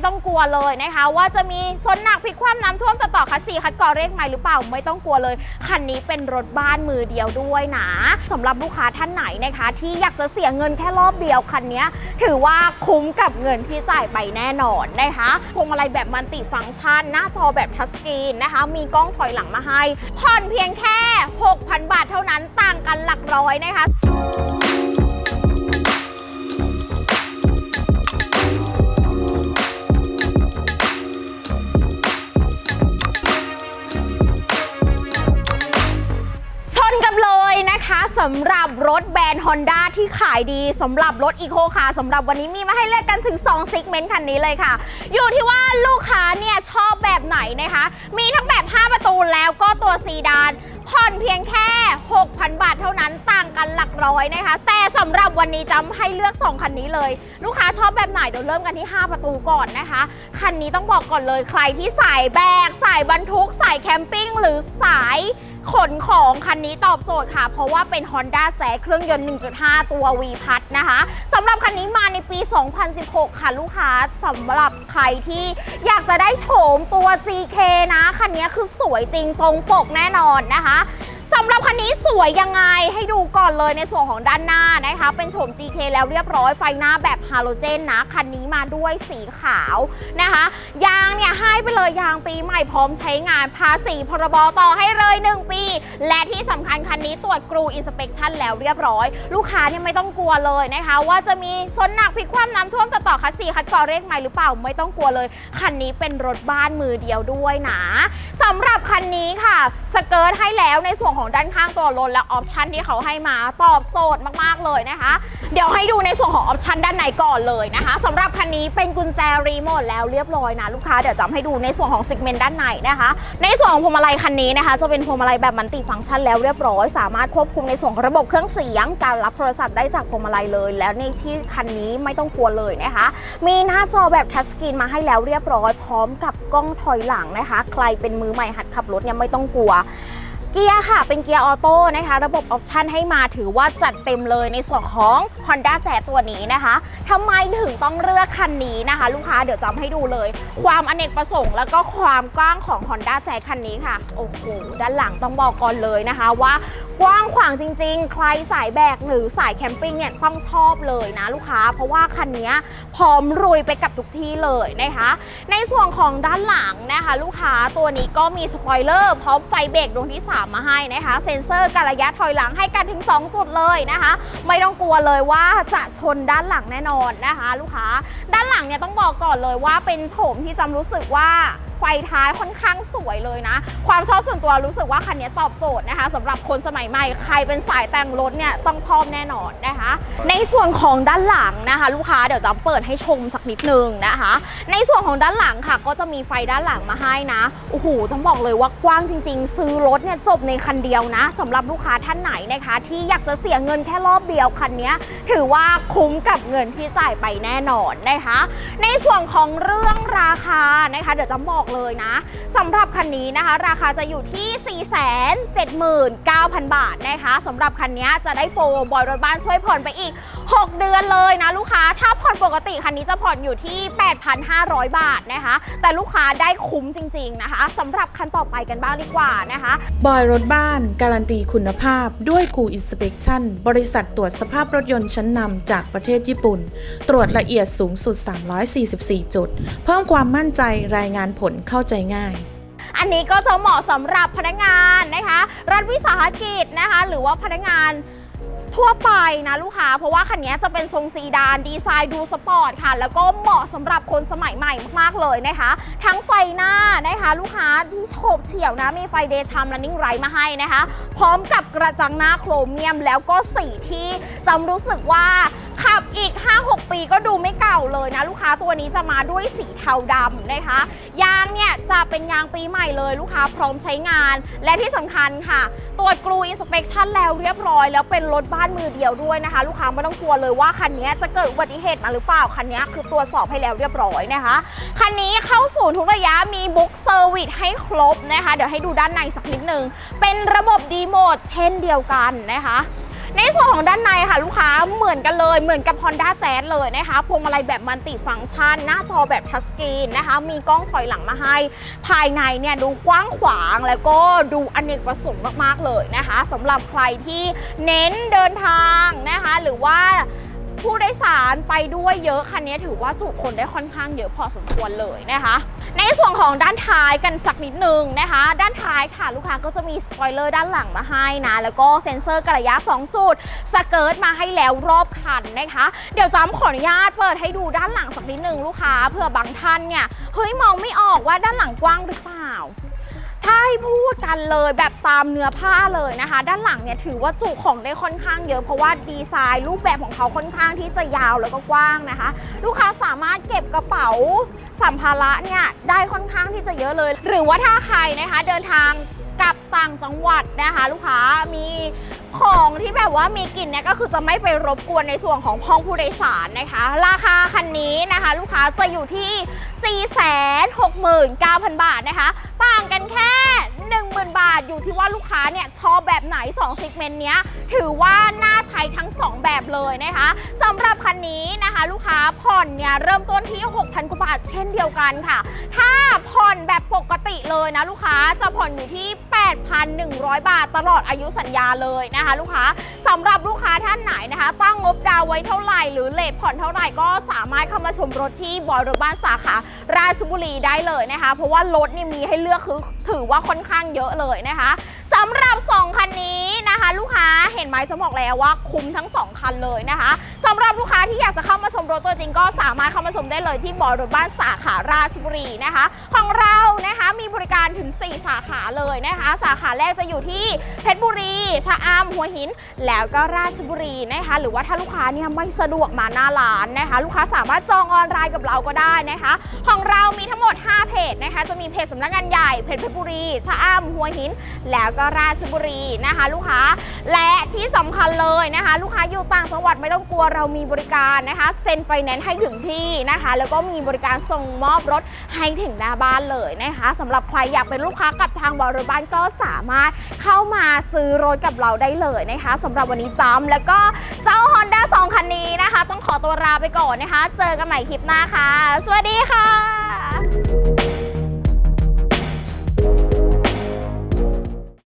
ไม่ต้องกลัวเลยนะคะ ว่าจะมีชนหนักพลิกคว่ำน้ำท่วมต่อต่อคัสซีคัดกรอเรียกใหม่หรือเปล่าไม่ต้องกลัวเลยคันนี้เป็นรถบ้านมือเดียวด้วยนะสำหรับลูกค้าท่านไหนนะคะ ที่อยากจะเสียเงินแค่รอบเดียวคันนี้ถือว่าคุ้มกับเงินที่จ่ายไปแน่นอนนะคะพวงมาลัยแบบมัลติฟังก์ชัน หน้าจอแบบทัชสกรีนนะคะ มีกล้องถอยหลังมาให้ผ่อนเพียงแค่ 6,000 บาทเท่านั้นต่างกันหลักร้อยนะคะ สำหรับรถแบรนด์ Honda ที่ขายดีสำหรับรถอีโคคาร์สำหรับวันนี้มีมาให้เลือกกันถึง2ซิกเมนต์คันนี้เลยค่ะ อยู่ที่ว่าลูกค้าเนี่ยชอบแบบไหนนะคะ มีทั้งแบบ 5 ประตูแล้วก็ตัวซีดานผ่อนเพียงแค่ 6,000 บาทเท่านั้นต่างกันหลักร้อยนะคะ แต่สำหรับวันนี้จำให้เลือก 2 คันนี้เลย ลูกค้าชอบแบบไหนเดี๋ยวเริ่มกันที่ 5 ประตูก่อนนะคะ คันนี้ต้องบอกก่อนเลยใครที่สายแบกสายบรรทุกสายแคมปิ้งหรือสาย ขนของคันนี้ตอบโจทย์ค่ะ เพราะว่าเป็น Honda Jazz เครื่องยนต์ 1.5 ตัว V พัดนะคะสำหรับคันนี้มาในปี 2016 ค่ะลูกค้าสำหรับใครที่อยากจะได้โฉมตัว GK นะ คันนี้คือสวยจริงตรงปกแน่นอนนะคะ สำหรับคันนี้สวยยังไงให้ดูก่อนเลยในส่วนของด้านหน้านะคะ เป็นโฉม GK แล้วเรียบร้อยไฟหน้าแบบฮาโลเจนนะ คันนี้มาด้วยสีขาวนะคะ ยางเนี่ยให้ไปเลยยางปีใหม่พร้อมใช้งานภาษีพรบต่อให้เลย 1 ปี และที่สำคัญคันนี้ตรวจกรูอินสเปกชันแล้วเรียบร้อย ลูกค้าเนี่ยไม่ต้องกลัวเลยนะคะ ว่าจะมีชนหนักพลิกคว่ำน้ำท่วมต่อต่อคัสซีคัดกรอเรียกใหม่หรือเปล่าไม่ต้องกลัวเลยคันนี้เป็นรถบ้านมือเดียวด้วยนะสำหรับคันนี้ค่ะสเกิร์ตให้แล้วในส่วนของของด้านข้างตัวรถและออปชันที่เขาให้มาตอบโจทย์มากๆเลยนะคะ เดี๋ยวให้ดูในส่วนของออปชันด้านในก่อนเลยนะคะสำหรับคันนี้เป็นกุญแจรีโมทแล้วเรียบร้อยนะลูกค้าเดี๋ยวจำให้ดูในส่วนของซิกเมนต์ด้านในนะคะ ในส่วนของพวงมาลัยคันนี้นะคะ จะเป็นพวงมาลัยแบบมันติฟังก์ชันแล้วเรียบร้อย สามารถควบคุมในส่วนของระบบเครื่องเสียง การรับโทรศัพท์ได้จากพวงมาลัยเลย แล้วในที่คันนี้ไม่ต้องกลัวเลยนะคะ มีหน้าจอแบบทัชสกรีนมาให้แล้วเรียบร้อย พร้อมกับกล้องถอยหลังนะคะ ใครเป็นมือใหม่หัดขับรถเนี่ยไม่ต้องกลัว เกียร์ค่ะเป็นเกียร์ออโต้นะคะ ระบบออปชันให้มาถือว่าจัดเต็มเลยในส่วนของ Honda Jazz ตัวนี้นะคะทำไมถึงต้องเลือกคันนี้นะคะ ลูกค้าเดี๋ยวจำให้ดูเลย ความอเนกประสงค์ แล้วก็ความกว้างของ Honda Jazz คันนี้ค่ะ โอ้โห ด้านหลังต้องบอกก่อนเลยนะคะว่ากว้างขวางจริง ๆ ใครสายแบกหรือสายแคมปิ้งเนี่ยต้องชอบเลยนะลูกค้า เพราะว่าคันนี้พร้อมรุยไปกับทุกที่เลยนะคะ ในส่วนของด้านหลังนะคะ ลูกค้าตัวนี้ก็มีสปอยเลอร์พร้อมไฟเบรกดวงที่3 มาให้นะคะ เซ็นเซอร์การระยะถอยหลังให้กันถึง 2 จุดเลยนะคะ ไม่ต้องกลัวเลยว่าจะชนด้านหลังแน่นอนนะคะ ลูกค้า ด้านหลังเนี่ยต้องบอกก่อนเลยว่าเป็นโฉมที่จำรู้สึกว่า ไฟท้ายค่อนข้างสวยเลยนะ ความชอบส่วนตัวรู้สึกว่าคันนี้ตอบโจทย์นะคะสำหรับคนสมัยใหม่ใครเป็นสายแต่งรถเนี่ยต้องชอบแน่นอนนะคะ ในส่วนของด้านหลังนะคะ ลูกค้าเดี๋ยวจะเปิดให้ชมสักนิดนึงนะคะ ในส่วนของด้านหลังค่ะ ก็จะมีไฟด้านหลังมาให้นะโอ้โหจะบอกเลยว่ากว้างจริง ๆ ซื้อรถเนี่ยจบในคันเดียวนะสำหรับลูกค้าท่านไหนนะคะ ที่อยากจะเสียเงินแค่รอบเดียวคันนี้ถือว่าคุ้มกับเงินที่จ่ายไปแน่นอนนะคะ ในส่วนของเรื่องราคานะคะ เดี๋ยวจะบอกเลยนะสำหรับคันนี้นะคะ ราคาจะอยู่ที่ 479,000 บาทนะคะสำหรับคันนี้จะได้โปรบอยรถบ้านช่วยผ่อนไปอีก 6 เดือนเลยนะลูกค้า ถ้าผ่อนปกติคันนี้จะผ่อนอยู่ที่ 8,500 บาทนะคะ แต่ลูกค้าได้คุ้มจริง ๆนะคะสำหรับคันต่อไปกันบ้างดีกว่านะคะบอยรถบ้าน การันตีคุณภาพด้วยกูอินสเป t ชั่นบริษัทตรวจสภาพรถยนต์ชั้นนำจากประเทศญี่ปุ่น ตรวจละเอียดสูงสุด 344 จุด เพิ่มความมั่นใจรายงานผลเข้าใจง่ายอันนี้ก็จะเหมาะสำหรับพนักงานนะคะ รัฐวิสาหกิจนะคะ หรือว่าพนักงาน ทั่วไปนะลูกค้า เพราะว่าคันนี้จะเป็นทรงซีดานดีไซน์ดูสปอร์ตค่ะ แล้วก็เหมาะสำหรับคนสมัยใหม่มากๆเลยนะคะ ทั้งไฟหน้านะคะลูกค้าที่โฉบเฉี่ยวนะ มีไฟเดย์ไทม์ running light มาให้นะคะ พร้อมกับกระจังหน้าโครเมียมแล้วก็สีที่จำรู้สึกว่า ขับอีก 5-6 ปีก็ดูไม่เก่าเลยนะลูกค้าตัวนี้จะมาด้วยสีเทาดำนะคะ ยางเนี่ยจะเป็นยางปีใหม่เลยลูกค้าพร้อมใช้งาน และที่สำคัญค่ะตรวจกรูอินสเป t ชันแล้วเรียบร้อย แล้วเป็นรถบ้านมือเดียวด้วยนะคะ ลูกค้าไม่ต้องกลัวเลยว่าคันนี้จะเกิดอุบัติเหตุมาหรือเปล่าคันนี้คือตรวจสอบให้แล้วเรียบร้อยนะคะคันนี้เข้าศูนย์ทุกระยะมีบุ๊กเซอร์วิสให้ครบนะคะ เดี๋ยวให้ดูด้านในสักนิดนึงเป็นระบบดีโมดเช่นเดียวกันนะคะ ในส่วนของด้านในค่ะลูกค้าเหมือนกันเลยเหมือนกับ Honda Jazz เลยนะคะพวงมาลัยแบบมัลติฟังก์ชัน หน้าจอแบบทัชสกรีนนะคะมีกล้องถอยหลังมาให้ ภายในเนี่ยดูกว้างขวางแล้วก็ดูอเนกประสงค์มากๆเลยนะคะสำหรับใครที่เน้นเดินทางนะคะหรือว่า ผู้โดยสารไปด้วยเยอะคันนี้ถือว่าจุคนได้ค่อนข้างเยอะพอสมควรเลยนะคะ ในส่วนของด้านท้ายกันสักนิดนึงนะคะ ด้านท้ายค่ะลูกค้าก็จะมีสปอยเลอร์ด้านหลังมาให้นะ แล้วก็เซ็นเซอร์กระยะ 2 จุด สเกิร์ตมาให้แล้วรอบคันนะคะ เดี๋ยวจ้ำขออนุญาตเปิดให้ดูด้านหลังสักนิดนึงลูกค้าเผื่อบางท่านเนี่ยเฮ้ยมองไม่ออกว่าด้านหลังกว้างหรือเปล่า ถ้าให้พูดกันเลยแบบตามเนื้อผ้าเลยนะคะ ด้านหลังเนี่ยถือว่าจุของได้ค่อนข้างเยอะเพราะว่าดีไซน์รูปแบบของเขาค่อนข้างที่จะยาวแล้วก็กว้างนะคะ ลูกค้าสามารถเก็บกระเป๋าสัมภาระเนี่ยได้ค่อนข้างที่จะเยอะเลย หรือว่าถ้าใครนะคะเดินทาง กลับต่างจังหวัดนะคะลูกค้ามีของที่แบบว่ามีกลิ่นเนี่ยก็คือจะไม่ไปรบกวนในส่วนของห้องผู้โดยสารนะคะ ราคาคันนี้นะคะ ลูกค้าจะอยู่ที่ 469,000 บาทนะคะ ต่างกันแค่ 10,000 บาทอยู่ที่ว่าลูกค้าเนี่ยชอบแบบไหน2ซิกเมนต์เนี้ยถือว่าน่าใช้ทั้ง 2 แบบเลยนะคะสำหรับคันนี้นะคะ ลูกค้าผ่อนเนี่ยเริ่มต้นที่ 6,000กว่าบาทเช่นเดียวกันค่ะ ถ้าผ่อนแบบปกติเลยนะลูกค้าจะผ่อนอยู่ที่ 8,100 บาทตลอดอายุสัญญาเลยนะคะ ลูกค้าสำหรับลูกค้าท่านไหนนะคะ ตั้งงบดาวไว้เท่าไหร่ หรือเลทผ่อนเท่าไหร่ก็สามารถเข้ามาชมรถที่บอยรถบ้านสาขาราชบุรีได้เลยนะคะ เพราะว่ารถนี่มีให้เลือกคือถือว่าค่อนข้างเยอะเลยนะคะสำหรับ 2 คันนี้นะคะ ลูกค้าเห็นไหมจะบอกแล้วว่าคุ้มทั้ง 2 คันเลยนะคะำหรับลูกค้าที่อยากจะเข้ามาชมรถตัวจริงก็สามารถเข้ามาชมได้เลยที่บอรถบ้านสาขาราชบุรีนะคะ ของเรานะคะมีบริการถึง 4 สาขาเลยนะคะ สาขาแรกจะอยู่ที่เพชรบุรีชะอำหัวหิน แล้วก็ราชบุรีนะคะ หรือว่าถ้าลูกค้าเนี่ยไม่สะดวกมาหน้าร้านนะคะ ลูกค้าสามารถจองออนไลน์กับเราก็ได้นะคะ ของเรามีทั้งหมด 5 เพจนะคะ จะมีเพจสำนักงานใหญ่เพจเพชรบุรีชะอำหัวหิน แล้วก็ราชบุรีนะคะ ลูกค้าและที่สำคัญเลยนะคะ ลูกค้าอยู่ต่างจังหวัดไม่ต้องกลัวเรามีบริการนะคะเซ็นไฟแนนซ์ให้ถึงที่นะคะ แล้วก็มีบริการส่งมอบรถให้ถึงหน้าบ้านเลยนะคะสำหรับใครอยากเป็นลูกค้ากับทางบริบ้านก็สามารถเข้ามาซื้อรถกับเราได้เลยนะคะสำหรับวันนี้จำแล้วก็เจ้า Honda 2 คันนี้นะคะ ต้องขอตัวลาไปก่อนนะคะ เจอกันใหม่คลิปหน้าค่ะ สวัสดีค่ะ